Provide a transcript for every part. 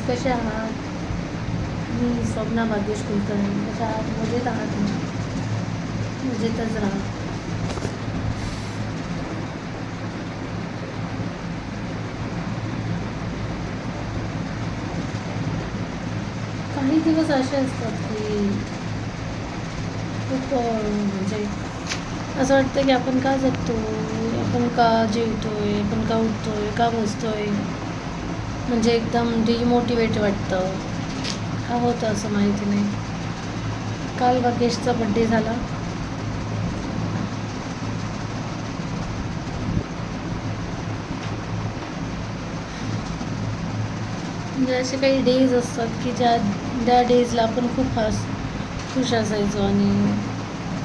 Friends कसे आहात? मी स्वप्ना भाग्येश कुलकर्णी. कशा आहात? मजेत आहात ना मजेतच राहा. काही दिवस असे असतात की खूप म्हणजे असं वाटतं की आपण का जगतो आपण का जेवतोय? आपण का उठतोय? का बसतोय? म्हणजे एकदम डिमोटिवेट वाटतं. का होतं असं माहिती नाही. काल वाकेशचा बड्डे झाला. म्हणजे असे काही डेज असतात की ज्या त्या डेजला आपण खूप खास खुश असायचो आणि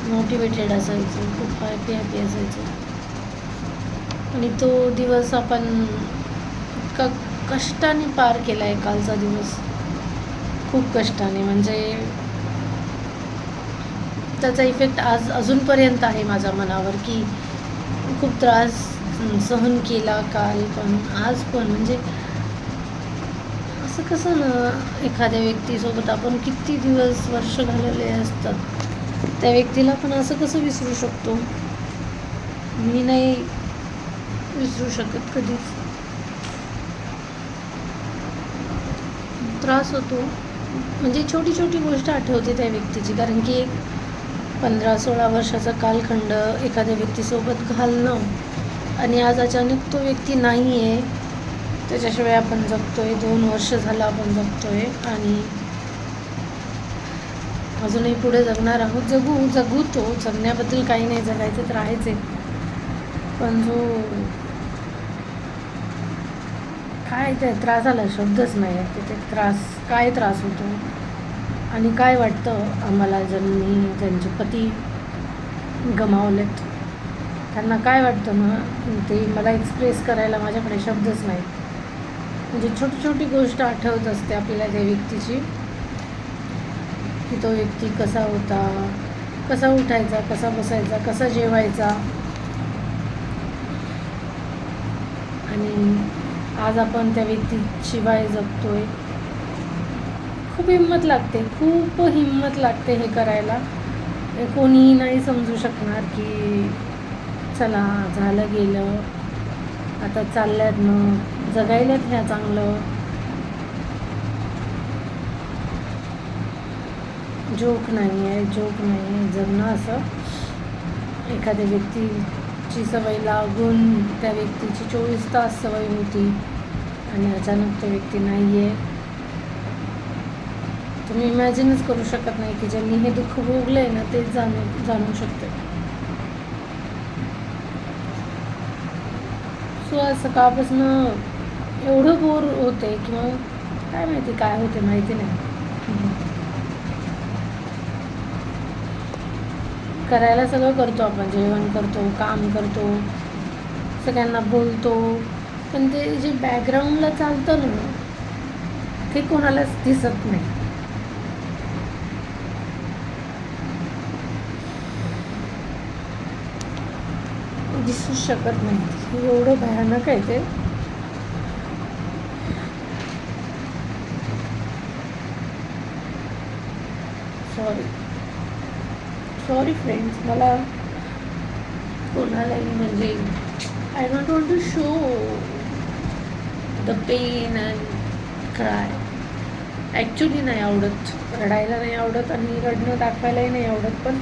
मोटिवेटेड असायचो खूप हॅपी हॅपी असायचो. आणि तो दिवस आपण इतका कष्टाने पार केला आहे कालचा दिवस. खूप कष्टाने. म्हणजे त्याचा इफेक्ट आज अजूनपर्यंत आहे माझ्या मनावर की खूप त्रास सहन केला काल पण आज पण. म्हणजे असं कसं ना एखाद्या व्यक्तीसोबत आपण किती दिवस वर्ष घालवले असतात त्या व्यक्तीला पण असं कसं विसरू शकतो? मी नाही विसरू शकत कधीच. त्रास होतो. म्हणजे छोटी छोटी गोष्ट आठवते त्या व्यक्तीची. कारण की एक पंधरा सोळा वर्षाचा कालखंड एखाद्या व्यक्तीसोबत घालणं आणि आज अचानक तो व्यक्ती नाही आहे त्याच्याशिवाय आपण जगतो आहे दोन वर्ष झालं आपण जगतो आहे आणि अजूनही पुढे जगणार आहोत. जगू जगू तो. जगण्याबद्दल काही नाही. जगायचं तर आहेच आहे. पण जो काय ते त्रासाला शब्दच नाही आहे तिथे त्रास काय त्रास होतो? आणि काय वाटतं आम्हाला ज्यांनी त्यांचे पती गमावलेत? त्यांना काय वाटतं मग? ते मला एक्सप्रेस करायला माझ्याकडे शब्दच नाही. म्हणजे छोटी छोटी गोष्ट आठवत असते आपल्याला त्या व्यक्तीची. की तो व्यक्ती कसा होता? कसा उठायचा? कसा बसायचा? कसा जेवायचा? आणि आज आपण त्या व्यक्तीशिवाय जगतोय. खूप हिंमत लागते खूप हिंमत लागते हे करायला. कोणीही नाही समजू शकणार की चला झालं गेलं आता चालल्यात मग जगायल्यात ह्या चांगलं. जोक नाही आहे जोक नाही आहे जगणं असं. एखाद्या व्यक्ती व्यक्तीची सवय लागून त्या व्यक्तीची चोवीस तास सवय होती आणि अचानक तो व्यक्ती नाही आहे तुम्ही इमॅजिनच करू शकत नाही की ज्यांनी हे दुःख भोगलं आहे ना तेच जाणू जाणू शकते. सो आज सकाळपासून एवढं बोर होते किंवा काय माहिती काय होते माहिती नाही. करायला सगळं करतो आपण. जेवण करतो काम करतो सगळ्यांना बोलतो. पण ते जे बॅकग्राऊंडला चालतं ना ते कोणालाच दिसत नाही. दिसू शकत नाही. एवढं भयानक आहे ते. सॉरी सॉरी फ्रेंड्स मला कोणालाही म्हणजे I don't want to show the pain and cry actually नाही आवडत. रडायला नाही आवडत आणि रडणं दाखवायलाही नाही आवडत पण